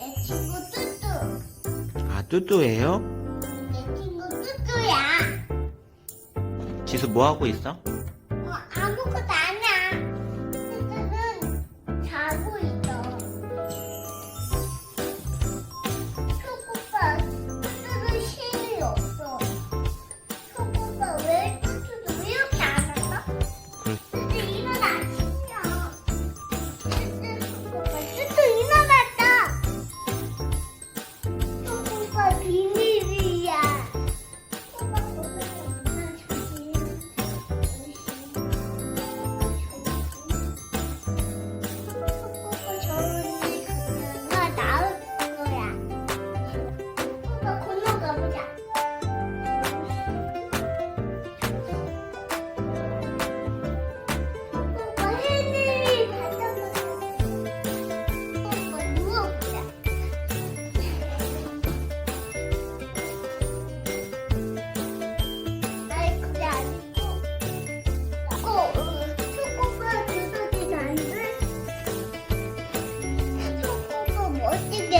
내 친구 뚜뚜. 아, 뚜뚜예요? 내 친구 뚜뚜야. 지수 뭐 하고 있어? 어, 아무것도 Este Así que